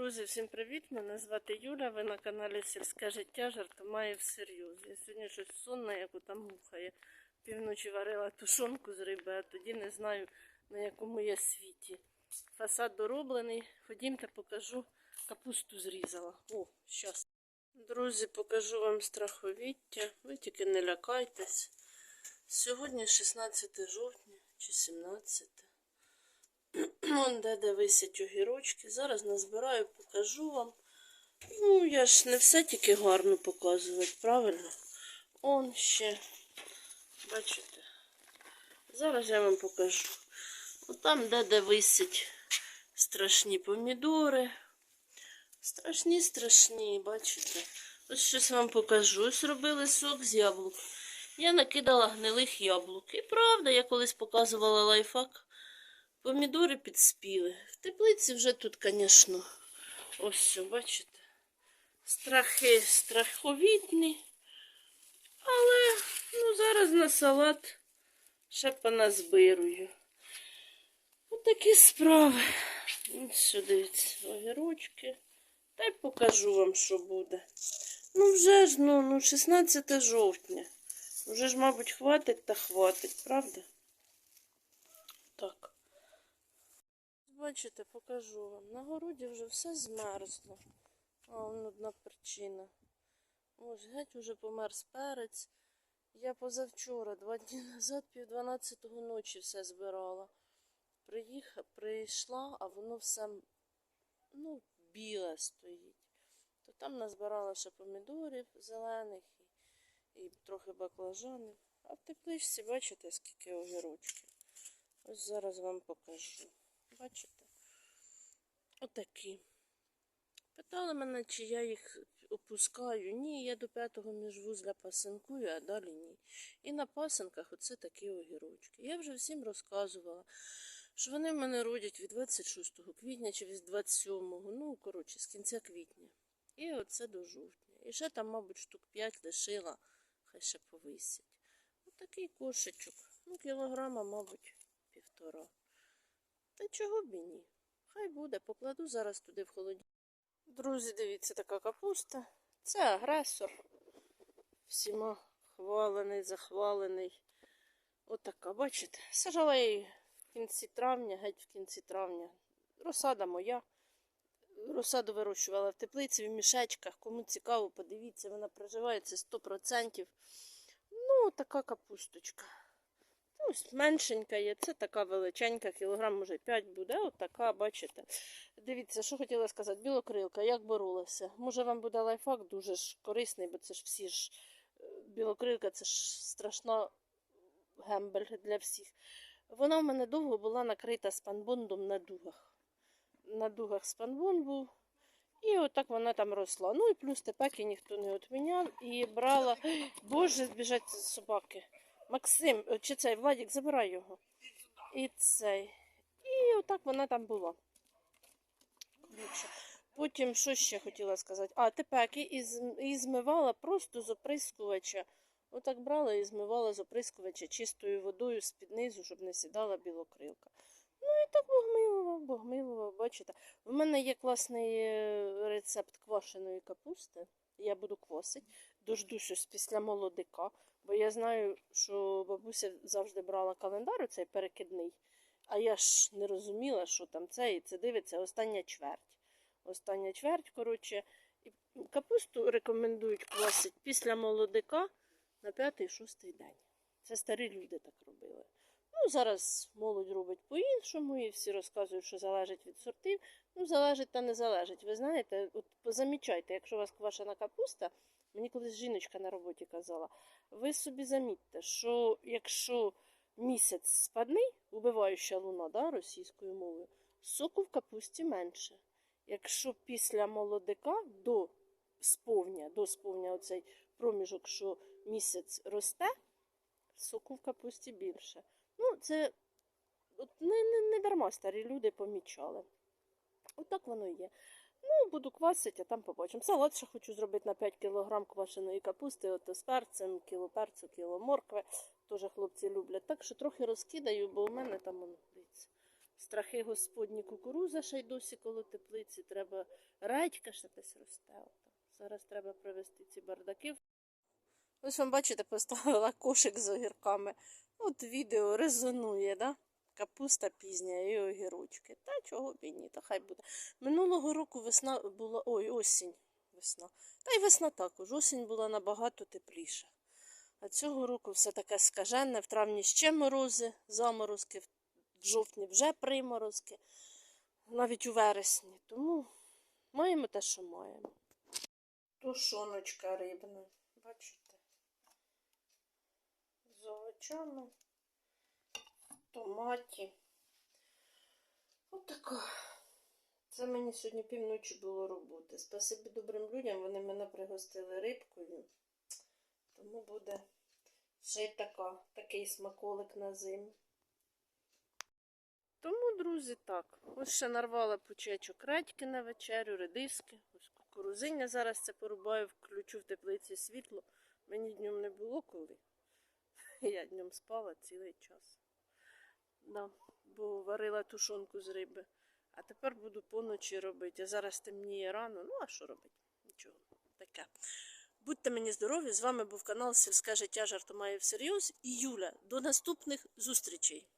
Друзі, всім привіт! Мене звати Юля. Ви на каналі Сільське життя жартомає всерйоз. Я сьогодні щось сонна, як там мухає. Півночі варила тушонку з риби, а тоді не знаю на якому я світі. Фасад дороблений. Ходімте, покажу. Капусту зрізала. О, щас. Друзі, покажу вам страховіття. Ви тільки не лякайтесь. Сьогодні 16 жовтня чи 17. Вон де де висять огірочки. Зараз назбираю, покажу вам. Ну, я ж не все тільки гарно показувати, правильно? Он ще. Бачите? Зараз я вам покажу. От там, де де висять страшні помідори. Страшні, страшні, бачите? Ось щось вам покажу. Ось робили сок з яблук. Я накидала гнилих яблук. І правда, я колись показувала лайфхак. Помідори підспіли. В теплиці вже тут, звісно, ось бачите. Страхи страховітні. Але ну, зараз на салат ще поназбирую. Ось такі справи. Ось сюди дивіться, огірочки. Та й покажу вам, що буде. Ну, вже ж, ну, ну 16 жовтня. Вже ж, мабуть, хватить та хватить, правда? Так. Бачите, покажу вам. На городі вже все змерзло. А, одна причина. Ось геть уже померз перець. Я позавчора, два дні назад, пів дванадцятого ночі все збирала. Приїхала, прийшла, а воно все ну, біле стоїть. То там назбирала ще помідорів зелених і, і трохи баклажанів. А в тепличці, бачите, скільки огірочків. Ось зараз вам покажу. Бачите? Отакі. Питали мене, чи я їх опускаю. Ні, я до п'ятого міжвузля пасинкую, а далі ні. І на пасинках оце такі огірочки. Я вже всім розказувала, що вони в мене родять від 26 квітня чи від 27, ну, коротше, з кінця квітня. І оце до жовтня. І ще там, мабуть, штук 5 лишила, хай ще повисять. Отакий кошечок. Ну, кілограма, мабуть, півтора. Та чого б і ні? Хай буде, покладу зараз туди в холодильник. Друзі, дивіться, така капуста. Це агресор. Всіма хвалений, захвалений. Отака, бачите? Сажала її в кінці травня, геть в кінці травня. Розсада моя. Розсаду вирощувала в теплиці, в мішечках. Кому цікаво, подивіться, вона проживається 100%. Ну, така капусточка. Ось меншенька є, це така величенька, кілограм, може 5 буде. От така, бачите. Дивіться, що хотіла сказати, білокрилка, як боролася. Може вам буде лайфхак дуже ж корисний, бо це ж всі ж е, білокрилка, це ж страшна гембель для всіх. Вона в мене довго була накрита спанбондом на дугах. На дугах спанбонд був. І отак вона там росла. Ну і плюс тепеки ніхто не відміняв. І брала. Боже, збіжать собаки. Максим, е, чи цей Владик, забирай його. І цей. І отак вона там була. Потім, що ще хотіла сказати? А, тепеки і, змивала просто з оприскувача. Отак брала і змивала з оприскувача чистою водою з-під низу, щоб не сідала білокрилка. Ну і так богмилова, богмилова, бачите. В мене є класний е, рецепт квашеної капусти. Я буду квасити. Дождуся після молодика. Бо я знаю, що бабуся завжди брала календар оцей перекидний, а я ж не розуміла, що там це, і це дивиться остання чверть. Остання чверть, коротше, і капусту рекомендують квасити після молодика на п'ятий-шостий день. Це старі люди так робили. Ну, зараз молодь робить по-іншому, і всі розказують, що залежить від сортів. Ну, залежить та не залежить. Ви знаєте, от позамічайте, якщо у вас квашена капуста, мені колись жіночка на роботі казала, ви собі замітьте, що якщо місяць спадний, убиваюча луна да, російською мовою, соку в капусті менше. Якщо після молодика до сповня, до сповня оцей проміжок, що місяць росте, соку в капусті більше. Ну, це от не, не, не дарма старі люди помічали. Отак воно і є. Ну, буду квасити, а там побачимо. Салат ще хочу зробити на 5 кг квашеної капусти, от з перцем, кіло перцю, кіло моркви. Теж хлопці люблять. Так що трохи розкидаю, бо у мене там, воно, дивіться, страхи господні кукуруза ще й досі коло теплиці. Треба редька ще десь росте. Зараз треба привезти ці бардаки. Ось вам бачите, поставила кошик з огірками. От відео резонує, да? Капуста пізня і огірочки. Та чого б і ні, та хай буде. Минулого року весна була. Ой, осінь. Весна. Та й весна також. Осінь була набагато тепліша. А цього року все таке скажене. В травні ще морози, заморозки, в жовтні вже приморозки, навіть у вересні. Тому маємо те, що маємо. Тушоночка рибна. Бачите? Овочами, в томаті. Отака. Це мені сьогодні півночі було роботи. Спасибі добрим людям, вони мене пригостили рибкою. Тому буде ще й така, такий смаколик на зиму. Тому, друзі, так. Ось ще нарвала пучечок редьки на вечерю, редиски. Ось кукурузиння зараз це порубаю, включу в теплиці світло. Мені днем не було коли. Я днем спала цілий час. Да, бо варила тушонку з риби. А тепер буду поночі робити. А зараз темніє рано. Ну, а що робити? Нічого. Таке. Будьте мені здорові! З вами був канал Сільське життя жартомає всерйоз і Юля. До наступних зустрічей!